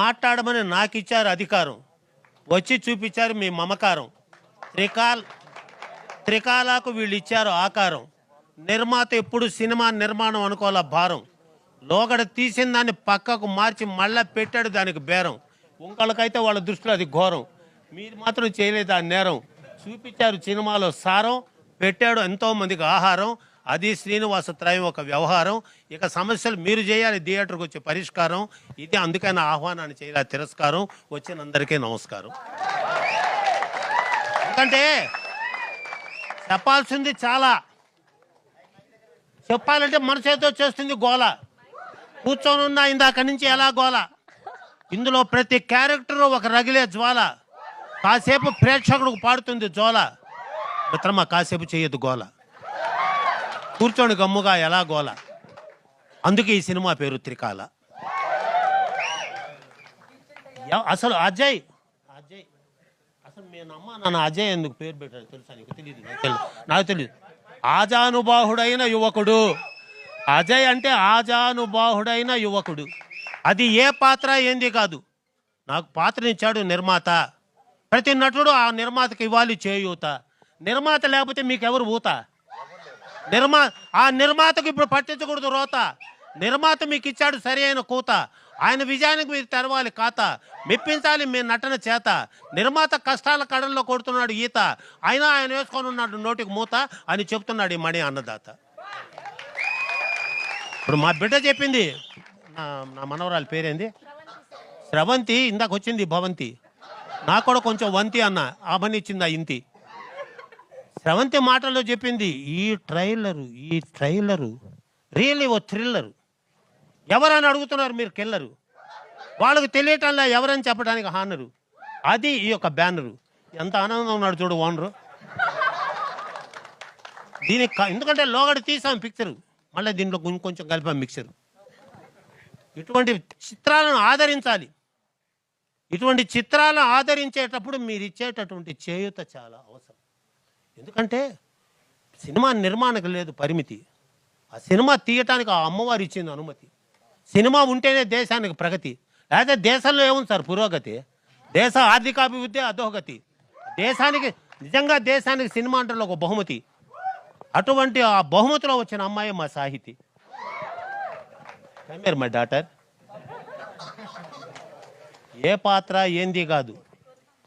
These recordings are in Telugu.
మాట్లాడమని నాకు ఇచ్చారు అధికారం. వచ్చి చూపించారు మీ మమకారం. త్రికాల్ త్రికాలకు వీళ్ళు ఇచ్చారు ఆకారం. నిర్మాత ఎప్పుడు సినిమా నిర్మాణం అనుకోవాల భారం. లోగడ తీసిన దాన్ని పక్కకు మార్చి మళ్ళా పెట్టాడు దానికి బేరం. ఉంకలకైతే వాళ్ళ దృష్టిలో అది ఘోరం. మీరు మాత్రం చేయలేదు ఆ నేరం. చూపించారు సినిమాలో సారం పెట్టాడు ఎంతో మందికి ఆహారం. అది శ్రీనివాస త్రయం ఒక వ్యవహారం. ఇక సమస్యలు మీరు చేయాలి థియేటర్కి వచ్చే పరిష్కారం. ఇది అందుకైనా ఆహ్వానాన్ని చేయాలి తిరస్కారం. వచ్చిన అందరికీ నమస్కారం. ఎందుకంటే చెప్పాల్సింది చాలా. చెప్పాలంటే మన చేతితో చేస్తుంది గోల. కూర్చొని ఉన్నా ఇందాక నుంచి ఎలా గోల? ఇందులో ప్రతి క్యారెక్టర్ ఒక రగిలే జ్వాల. కాసేపు ప్రేక్షకుడికి పాడుతుంది జోల మిత్రమా కాసేపు చేయొద్దు గోల. కూర్చొని గమ్ముగా ఎలా గోల? అందుకే ఈ సినిమా పేరు త్రికాల. అసలు అజయ్ అజయ్ అసలు నేను అమ్మ నన్ను అజయ్ ఎందుకు పేరు పెట్టారు తెలుసా నీకు? తెలియదు నాకు తెలియదు ఆజానుబాహుడైన యువకుడు అజయ్ అంటే ఆజానుబాహుడైన యువకుడు. అది ఏ పాత్ర ఏంది కాదు. నాకు పాత్రనిచ్చాడు నిర్మాత. ప్రతి నటుడు ఆ నిర్మాతకి ఇవ్వాలి చేయూత. నిర్మాత లేకపోతే మీకు ఎవరు ఊత? నిర్మా ఆ నిర్మాతకు ఇప్పుడు పట్టించకూడదు రోత. నిర్మాత మీకు ఇచ్చాడు సరి అయిన కూత. ఆయన విజయానికి మీరు తెరవాలి ఖాతా. మెప్పించాలి మీ నటన చేత. నిర్మాత కష్టాల కడల్లో కొడుతున్నాడు ఈత. అయినా ఆయన వేసుకొని ఉన్నాడు నోటికి మూత అని చెప్తున్నాడు ఈ మణి అన్నదాత. ఇప్పుడు మా బిడ్డ చెప్పింది. నా నా మనవరాలి పేరేంది? స్రవంతి ఇందాక వచ్చింది భవంతి. నాకు కూడా కొంచెం వంతి అన్న. ఆమెని ఇచ్చింది ఆ ఇంతి. స్రవంతి మాటల్లో చెప్పింది ఈ ట్రైలరు ఈ ట్రైలరు రియల్లీ ఓ థ్రిల్లరు. ఎవరని అడుగుతున్నారు మీరు కిల్లరు? వాళ్ళకి తెలియటంలా ఎవరని చెప్పడానికి హానరు? అది ఈ యొక్క బ్యానరు. ఎంత ఆనందంగా ఉన్నాడు చూడు ఓనరు. దీనికి ఎందుకంటే లోగడ తీసాం పిక్చరు. మళ్ళీ దీంట్లో కొంచెం కలిపాం మిక్చర్. ఇటువంటి చిత్రాలను ఆదరించాలి. ఇటువంటి చిత్రాలను ఆదరించేటప్పుడు మీరు ఇచ్చేటటువంటి చేయూత చాలా అవసరం. ఎందుకంటే సినిమా నిర్మాణకు లేదు పరిమితి. ఆ సినిమా తీయటానికి ఆ అమ్మవారు ఇచ్చింది అనుమతి. సినిమా ఉంటేనే దేశానికి ప్రగతి. లేదా దేశంలో ఏముంది సార్ పురోగతి? దేశ ఆర్థికాభివృద్ధి అధోగతి. దేశానికి నిజంగా దేశానికి సినిమా అంటే ఒక బహుమతి. అటువంటి ఆ బహుమతిలో వచ్చిన అమ్మాయి మా Sahithi. Come here my daughter ఏ పాత్ర ఏంది కాదు.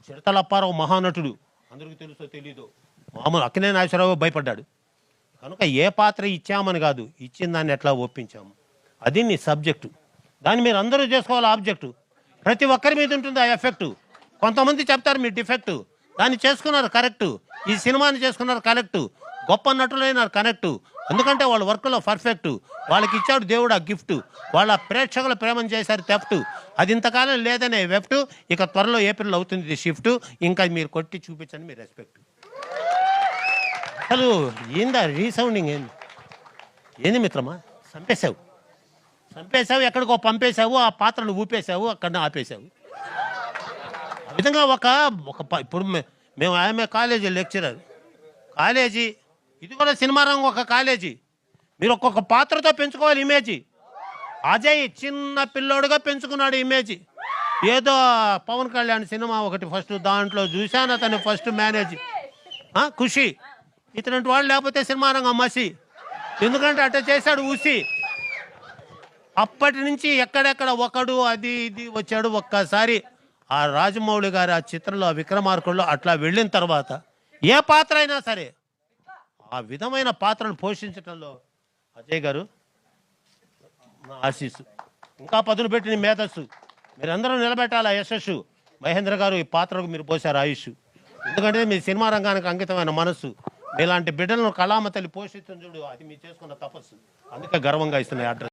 చిడతలప్పారావు మహానటుడు. అందరికీ తెలుసో తెలీదు. మామూలు అక్కినే నాగేశ్వరరావు భయపడ్డాడు. కనుక ఏ పాత్ర ఇచ్చామని కాదు ఇచ్చిన దాన్ని ఎట్లా ఒప్పించాము? అది నీ సబ్జెక్టు. దాన్ని మీరు అందరూ చేసుకోవాలి ఆబ్జెక్టు? ప్రతి ఒక్కరి మీద ఉంటుంది ఆ ఎఫెక్టు. కొంతమంది చెప్తారు మీ డిఫెక్టు. దాన్ని చేసుకున్నారు కరెక్టు. ఈ సినిమాని చేసుకున్నారు కరెక్టు. గొప్ప నటులైనారు కనెక్టు ఎందుకంటే వాళ్ళ వర్క్లో పర్ఫెక్ట్. వాళ్ళకి ఇచ్చాడు దేవుడు ఆ గిఫ్ట్. వాళ్ళ ప్రేక్షకుల ప్రేమను చేశారు తెఫ్ట్. అది ఇంతకాలం లేదనే వెఫ్ట్. ఇక త్వరలో ఏప్రిల్ అవుతుంది షిఫ్ట్. ఇంకా మీరు కొట్టి చూపించండి మీ రెస్పెక్ట్. అసలు ఏందా రీసౌండింగ్ ఏంది? ఏంది మిత్రమా? చంపేశావు. చంపేశావు ఎక్కడికో పంపేశావు ఆ పాత్రను ఊపేశావు అక్కడ ఆపేశావు. ఆ విధంగా ఒక ఒక ఇప్పుడు మేము ఆమె కాలేజీ లెక్చరర్. కాలేజీ ఇది కూడా సినిమా రంగం ఒక కాలేజీ. మీరు ఒక్కొక్క పాత్రతో పెంచుకోవాలి ఇమేజీ. అజయ్ చిన్న పిల్లోడుగా పెంచుకున్నాడు ఇమేజీ. ఏదో పవన్ కళ్యాణ్ సినిమా ఒకటి ఫస్ట్ దాంట్లో చూశాను అతను ఫస్ట్ మేనేజ్. ఖుషి. ఇతనంటి వాళ్ళు లేకపోతే సినిమా రంగం మసి. ఎందుకంటే అట్ట చేశాడు ఊసి. అప్పటి నుంచి ఎక్కడెక్కడ ఒకడు అది ఇది వచ్చాడు ఒక్కసారి. ఆ రాజమౌళి గారి ఆ చిత్రంలో ఆ విక్రమార్కుల్లో అట్లా వెళ్ళిన తర్వాత ఏ పాత్ర అయినా సరే ఆ విధమైన పాత్రను పోషించడంలో అజయ్ గారు నా ఆశీస్సు. ఇంకా పదును పెట్టిన మేధస్సు. మీరందరూ నిలబెట్టాలి ఆ యశస్సు. మహేంద్ర గారు ఈ పాత్రకు మీరు పోశారు ఆయుష్. ఎందుకంటే మీ సినిమా రంగానికి అంకితమైన మనస్సు. ఇలాంటి బిడ్డలను కళామ తల్లి పోషించడం చూడు అది మీరు చేసుకున్న తపస్సు. అందుకే గర్వంగా ఇస్తున్నాయి అడ్రస్